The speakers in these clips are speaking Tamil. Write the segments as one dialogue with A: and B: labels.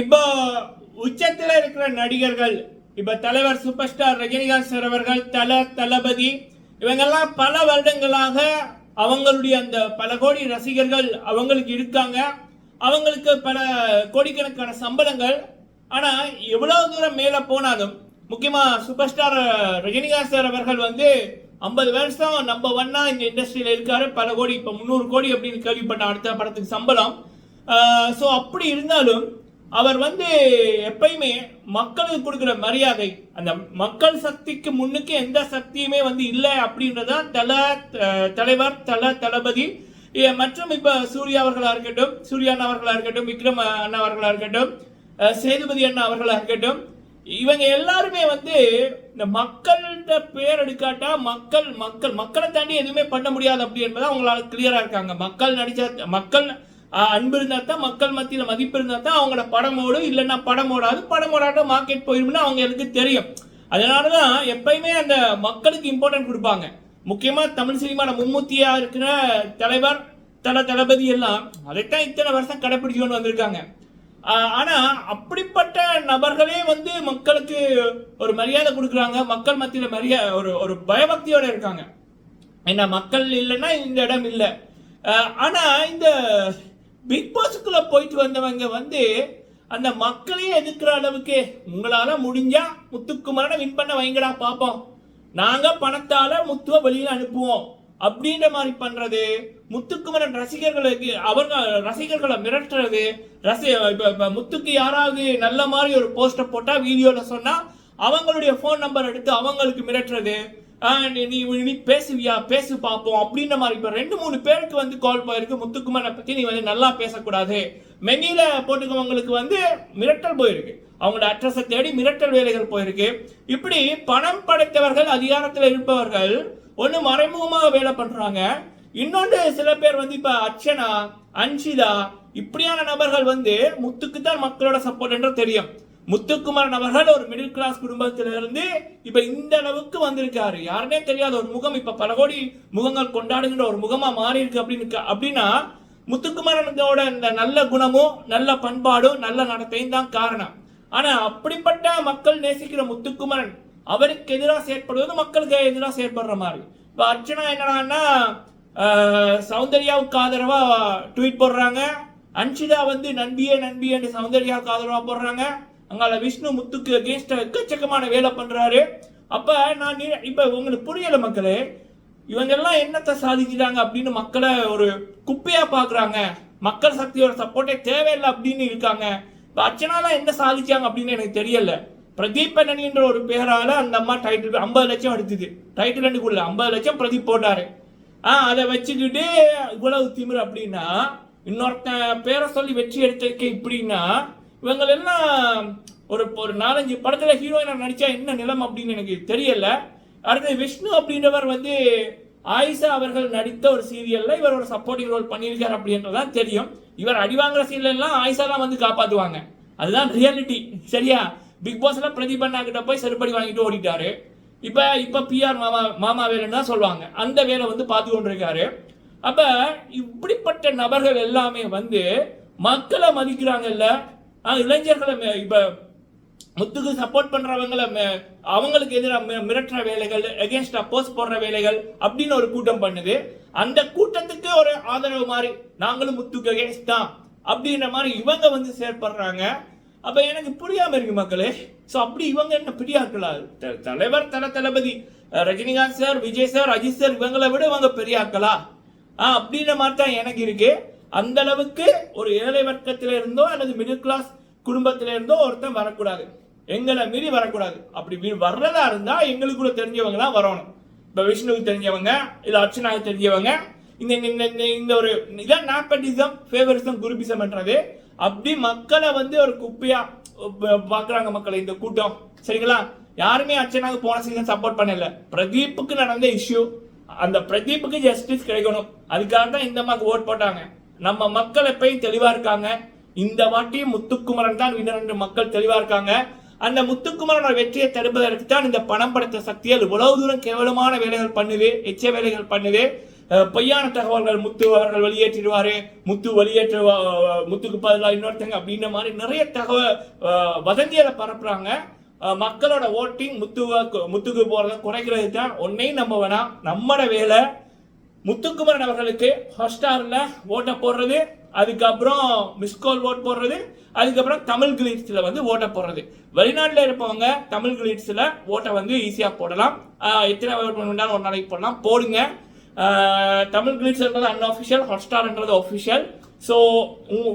A: இப்போ உச்சத்தில் இருக்கிற நடிகர்கள் இப்ப தலைவர் சூப்பர் ஸ்டார் ரஜினிகாந்த் சார் அவர்கள் தல தளபதி இவங்கெல்லாம் பல வருடங்களாக அவங்களுடைய அந்த பல கோடி ரசிகர்கள் அவங்களுக்கு இருக்காங்க. அவங்களுக்கு பல கோடிக்கணக்கான சம்பளங்கள். ஆனா எவ்வளவு தூரம் மேல போனாலும் முக்கியமா சூப்பர் ஸ்டார் ரஜினிகாந்த் சார் அவர்கள் வந்து ஐம்பது வருஷம் நம்பர் ஒன்னா இந்த இண்டஸ்ட்ரியில இருக்காரு. பல கோடி இப்ப முந்நூறு கோடி அப்படின்னு கேள்விப்பட்ட அடுத்த படத்துக்கு சம்பளம். ஸோ அப்படி இருந்தாலும் அவர் வந்து எப்பயுமே மக்களுக்கு கொடுக்குற மரியாதை அந்த மக்கள் சக்திக்கு முன்னுக்கு எந்த சக்தியுமே வந்து இல்லை அப்படின்றதான் தல தலைவர் தல தளபதி மற்றும் இப்ப சூர்யா அவர்களா இருக்கட்டும் சூர்யா அண்ணா அவர்களா இருக்கட்டும் விக்ரம் அண்ணா அவர்களா இருக்கட்டும் சேதுபதி அண்ணா அவர்களா இருக்கட்டும் இவங்க எல்லாருமே வந்து இந்த மக்கள்கிட்ட பேர் எடுக்காட்டா மக்கள் மக்கள் மக்களை தாண்டி எதுவுமே பண்ண முடியாது அப்படி என்பதை அவங்களால கிளியரா இருக்காங்க. மக்கள் நடிச்சா மக்கள் அன்பு இருந்தால் தான் மக்கள் மத்தியில் மதிப்பு இருந்தால் தான் அவங்களோட படம் ஓடும். இல்லைன்னா படம் ஓடாது. படம் ஓடாட்ட மார்க்கெட் போயிரும்னு அவங்களுக்கு தெரியும். அதனாலதான் எப்பயுமே அந்த மக்களுக்கு இம்பார்ட்டன்ட் கொடுப்பாங்க. முக்கியமாக தமிழ் சினிமாவில் மும்மூர்த்தியாக இருக்கிற தலைவர் தல தளபதி எல்லாம் அதைத்தான் இத்தனை வருஷம் கடைபிடிச்சு கொண்டு வந்திருக்காங்க ஆனால் அப்படிப்பட்ட நபர்களே வந்து மக்களுக்கு ஒரு மரியாதை கொடுக்குறாங்க. மக்கள் மத்தியில் மரியாதை ஒரு ஒரு பயபக்தியோடு இருக்காங்க. என்ன மக்கள் இல்லைன்னா இந்த இடம் இல்லை. ஆனால் இந்த பிக் பாஸுக்குள்ள போயிட்டு வந்தவங்க வந்து அந்த மக்களையே எதிர்க்கிற அளவுக்கு உங்களால முடிஞ்சா முத்துக்குமரனை வின் பண்ண வைங்கடா பார்ப்போம் நாங்க பணத்தால முத்துவ வெளியில அனுப்புவோம். அப்படின்ற மாதிரி பண்றது முத்துக்குமரன் ரசிகர்களுக்கு அவங்க ரசிகர்களை மிரட்டுறது ரசி முத்துக்கு யாராவது நல்ல மாதிரி ஒரு போஸ்டர் போட்டா வீடியோல சொன்னா அவங்களுடைய ஃபோன் நம்பர் எடுத்து அவங்களுக்கு மிரட்டுறது நீ நீ நீ பேசுவியா? பேசு பார்ப்போம் அப்படின்ற மாதிரி இப்போ ரெண்டு மூணு பேருக்கு வந்து கால் போயிருக்கு. முத்துக்குமாரை பற்றி நீ வந்து நல்லா பேசக்கூடாது. மெனியில் போட்டுக்கவங்களுக்கு வந்து மிரட்டல் போயிருக்கு. அவங்களோட அட்ரஸை தேடி மிரட்டல் வேலைகள் போயிருக்கு. இப்படி பணம் படைத்தவர்கள் அதிகாரத்தில் இருப்பவர்கள் ஒன்று மறைமுகமாக வேலை பண்ணுறாங்க இன்னொன்று சில பேர் வந்து இப்போ அர்ச்சனா அன்ஷிதா இப்படியான நபர்கள் வந்து முத்துக்கு தான் மக்களோட சப்போர்ட் என்று தெரியும். முத்துக்குமாரன் அவர்கள் ஒரு மிடில் கிளாஸ் குடும்பத்திலிருந்து இப்ப இந்த அளவுக்கு வந்திருக்காரு. யாருனே தெரியாத ஒரு முகம் இப்ப பல கோடி முகங்கள் கொண்டாடுகின்ற ஒரு முகமா மாறி இருக்கு அப்படின்னு அப்படின்னா முத்துக்குமாரனோட இந்த நல்ல குணமும் நல்ல பண்பாடும் நல்ல நடத்தையும் தான் காரணம். ஆனா அப்படிப்பட்ட மக்கள் நேசிக்கிற முத்துக்குமரன் அவருக்கு எதிராக செயற்படுவது மக்களுக்கு எதிராக செயற்படுற மாதிரி. இப்ப அர்ச்சனா என்னடான்னா சௌந்தர்யாவுக்கு ஆதரவா ட்வீட் போடுறாங்க. அன்ஷிதா வந்து நண்பியே நண்பியே சௌந்தர்யாவுக்கு ஆதரவா போடுறாங்க. அங்கால விஷ்ணு முத்துக்கு அகேன்ஸ்ட் எக்கச்சக்கமான வேலை பண்றாரு. அப்ப நான் இப்போ இப்ப உங்களுக்கு புரியல மக்களே இவங்க எல்லாம் என்னத்தை சாதிக்கிறாங்க அப்படின்னு மக்களை ஒரு குப்பையா பாக்குறாங்க. மக்கள் சக்தியோட சப்போர்ட்டே தேவையில்லை அப்படின்னு இருக்காங்க. இப்ப அர்ச்சனாலாம் என்ன சாதிச்சாங்க அப்படின்னு எனக்கு தெரியல. பிரதீப் பண்ணனின்ற ஒரு பேரால அந்த அம்மா டைட்டில் ஐம்பது லட்சம் எடுத்தது டைட்டில் ரெண்டுக்குள்ள ஐம்பது லட்சம் பிரதீப் போட்டாரு. ஆ அதை வச்சுக்கிட்டு இவ்வளவு திமிர் அப்படின்னா இன்னொருத்தன் பேரை சொல்லி வெற்றி எடுத்திருக்கேன் இப்படின்னா இவங்க எல்லாம் ஒரு ஒரு நாலஞ்சு படத்தில் ஹீரோயினாக நடித்தா என்ன நிலம் அப்படின்னு எனக்கு தெரியல. அடுத்து விஷ்ணு அப்படின்றவர் வந்து ஆயிஷா அவர்கள் நடித்த ஒரு சீரியலில் இவர் ஒரு சப்போர்ட்டிங் ரோல் பண்ணியிருக்கார் அப்படின்றதான் தெரியும். இவர் அடி வாங்குற சீரியல் ஆயிஷா தான் வந்து காப்பாற்றுவாங்க அதுதான் ரியாலிட்டி சரியா? பிக் பாஸ்ல பிரதீப் அண்ணா போய் செருப்படி வாங்கிட்டு ஓடிட்டாரு. இப்போ இப்போ பிஆர் மாமா மாமா வேலைன்னு தான் சொல்லுவாங்க. அந்த வேலை வந்து பார்த்து கொண்டிருக்காரு. அப்போ இப்படிப்பட்ட நபர்கள் எல்லாமே வந்து மக்களை மதிக்கிறாங்கல்ல. இளைஞர்களை இப்போ முத்துக்கு சப்போர்ட் பண்றவங்களை அவங்களுக்கு எதிராக மிரட்டுற வேலைகள் எகேன்ஸ்ட் அப்போஸ் போடுற வேலைகள் அப்படின்னு ஒரு கூட்டம் பண்ணுது. அந்த கூட்டத்துக்கு ஒரு ஆதரவு மாதிரி நாங்களும் முத்துக்கு எகேன்ஸ்ட் தான். அப்படின்ற மாதிரி இவங்க வந்து செயற்படுறாங்க. அப்ப எனக்கு புரியாம இருக்கு மக்களே. ஸோ அப்படி இவங்க என்ன பெரியாக்களா த- தலைவர் தல தளபதி Rajinikanth sir Vijay sir Ajith sir இவங்களை விட இவங்க பெரியாக்களா ஆ அப்படின்ற மாதிரி தான் எனக்கு இருக்கு. அந்த அளவுக்கு ஒரு ஏழை வர்க்கத்தில இருந்தோ அல்லது மிடில் கிளாஸ் குடும்பத்தில இருந்தோ ஒருத்தன் வரக்கூடாது. எங்களை மீறி வரக்கூடாது. அப்படி மீறி வர்றதா இருந்தா எங்களுக்குள்ள தெரிஞ்சவங்க தான் வரணும். இப்ப விஷ்ணுவுக்கு தெரிஞ்சவங்க இல்ல அர்ச்சனாவுக்கு தெரிஞ்சவங்க இந்த இந்த- இந்த- இந்த ஒரு இதான் நாப்பட்டிசம் ஃபேவரிசம் குருபிசம்ன்றது அப்படி மக்களை வந்து ஒரு குப்பையா பார்க்குறாங்க பாக்குறாங்க மக்களை இந்த கூட்டம். சரிங்களா? யாருமே அர்ச்சனாவுக்கு போன சீசன் சப்போர்ட் பண்ணல. பிரதீப்புக்கு நடந்த இஷ்யூ அந்த பிரதீப்புக்கு ஜஸ்டிஸ் கிடைக்கணும். அதுக்காக தான் இந்த மாதிரி ஓட் போட்டாங்க. நம்ம மக்கள் எப்பயும் தெளிவா இருக்காங்க. இந்த வாட்டியும் முத்துக்குமரன் தான் வின்னர் என்று மக்கள் தெளிவா இருக்காங்க. அந்த முத்துக்குமரனோட வெற்றியை தடுப்பதற்கு தான் இந்த பணம் படைத்த சக்திகள் இவ்வளவு தூரம் கேவலமான வேலைகள் பண்ணுது எச்ச வேலைகள் பண்ணுது. பொய்யான தகவல்கள் முத்து அவர்கள் வெளியேற்றிடுவாரு. முத்து வெளியேற்று முத்துக்கு பதிலாக இன்னொருத்தங்க அப்படின்ற மாதிரி நிறைய தகவல் வதந்தியலை வதந்திகளை பரப்புறாங்க. மக்களோட ஓட்டிங் முத்துவ முத்துக்கு போறத குறைக்கிறது தான். ஒன்னையும் நம்ம வேணாம். நம்மட வேலை முத்துக்குமரன் அவர்களுக்கு ஹாட்ஸ்டாரில் ஓட்டை போடுறது அதுக்கப்புறம் மிஸ்கால் ஓட் போடுறது அதுக்கப்புறம் தமிழ் கிளீட்ஸில் வந்து ஓட்டை போடுறது. வெளிநாட்டில் இருப்பவங்க தமிழ் கிளீட்ஸில் ஓட்டை வந்து ஈஸியாக போடலாம். எத்தனை ஓட் பண்ணாலும் ஒரு நாளைக்கு போடலாம். போடுங்க. தமிழ் கிளீட்ஸ்ன்றது அன்அஃபிஷியல் ஹாட்ஸ்டார்ன்றது ஒஃபிஷியல் ஸோ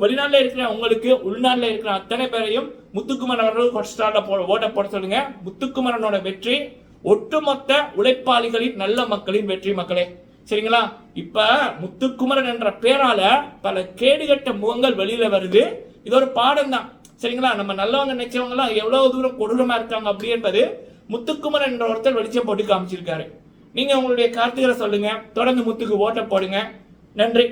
A: வெளிநாட்டில் இருக்கிற உங்களுக்கு உள்நாட்டில் இருக்கிற அத்தனை பேரையும் முத்துக்குமரன் அவர்கள் ஹாட்ஸ்டாரில் போ ஓட்டை போட சொல்லுங்க. முத்துக்குமரனோட வெற்றி ஒட்டுமொத்த உழைப்பாளிகளின் நல்ல மக்களின் வெற்றி மக்களே. சரிங்களா? இப்ப முத்துக்குமரன் என்ற பேரால பல கேடுகட்ட முகங்கள் வெளியில வருது. இது ஒரு பாடம் தான் சரிங்களா? நம்ம நல்லவங்க நினைச்சவங்க எல்லாம் எவ்வளவு தூரம் கொடூரமா இருக்காங்க அப்படி என்பது முத்துக்குமரன் என்ற ஒருத்தர் வெளிச்சம் போட்டு காமிச்சிருக்காரு. நீங்க உங்களுடைய கருத்துக்களை சொல்லுங்க. தொடர்ந்து முத்துக்கு ஓட்ட போடுங்க. நன்றி.